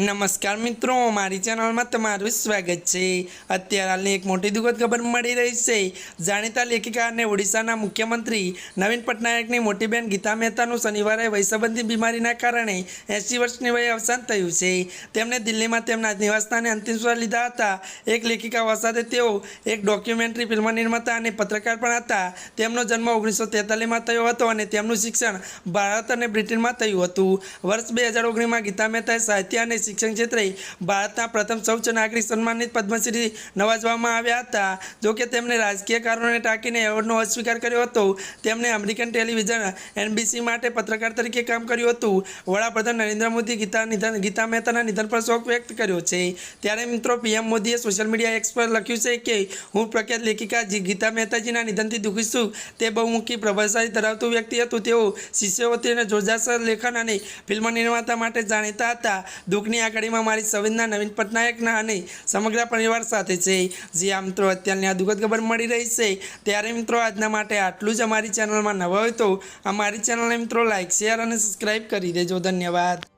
નમસ્કાર મિત્રો, મારી ચેનલમાં તમારું સ્વાગત છે. અત્યારે હાલની એક મોટી દુઃખદ ખબર મળી રહી છે. જાણીતા લેખિકા અને ઓડિશાના મુખ્યમંત્રી નવીન પટનાયકની મોટી બહેન ગીતા મહેતાનું શનિવારે વયસંબંધી બીમારીના કારણે એંસી વર્ષની વયે અવસાન થયું છે. તેમણે દિલ્હીમાં તેમના નિવાસસ્થાને અંતિમ સ્વર લીધા હતા. એક લેખિકા હોવા તેઓ એક ડોક્યુમેન્ટરી ફિલ્મ નિર્માતા અને પત્રકાર પણ હતા. તેમનો જન્મ ઓગણીસો તેતાલીસમાં થયો હતો અને તેમનું શિક્ષણ ભારત અને બ્રિટનમાં થયું હતું. વર્ષ બે હજાર ઓગણીસમાં ગીતા મહેતાએ સાહિત્ય અને શિક્ષણ ક્ષેત્રે ભારતના પ્રથમ સૌચ નાગરિક સન્માનિત પદ્મશ્રી નવાજવામાં આવ્યા હતા. જોકે તેમણે રાજકીય કારણોને ટાંકીને એવોર્ડનો અસ્વીકાર કર્યો હતો. તેમણે અમેરિકન ટેલિવિઝન એનબીસી માટે પત્રકાર તરીકે કામ કર્યું હતું. વડાપ્રધાન નરેન્દ્ર મોદી ગીતા નિધન, ગીતા મહેતાના નિધન પર શોક વ્યક્ત કર્યો છે. ત્યારે મિત્રો પીએમ મોદીએ સોશિયલ મીડિયા એક્સ પર લખ્યું છે કે, હું પ્રખ્યાત લેખિકા ગીતા મહેતાજીના નિધનથી દુઃખી છું. તે બહુમુખી, પ્રભાવશાળી, ધરાવતું વ્યક્તિ હતું. તેઓ શિષ્યવૃત્તિ અને જોરદાર લેખન અને ફિલ્મ નિર્માતા માટે જાણીતા હતા. દુઃખની આ ઘડીમાં મારી સંવેદના નવીન પટનાયકના અને સમગ્ર પરિવાર સાથે છે. જે આ મિત્રો અત્યારની આ દુઃખદ ખબર મળી રહી છે, ત્યારે મિત્રો આજના માટે આટલું જ અમારી ચેનલમાં નવા હોય તો અમારી ચેનલને મિત્રો લાઇક શેર અને સબસ્ક્રાઈબ કરી દેજો. ધન્યવાદ.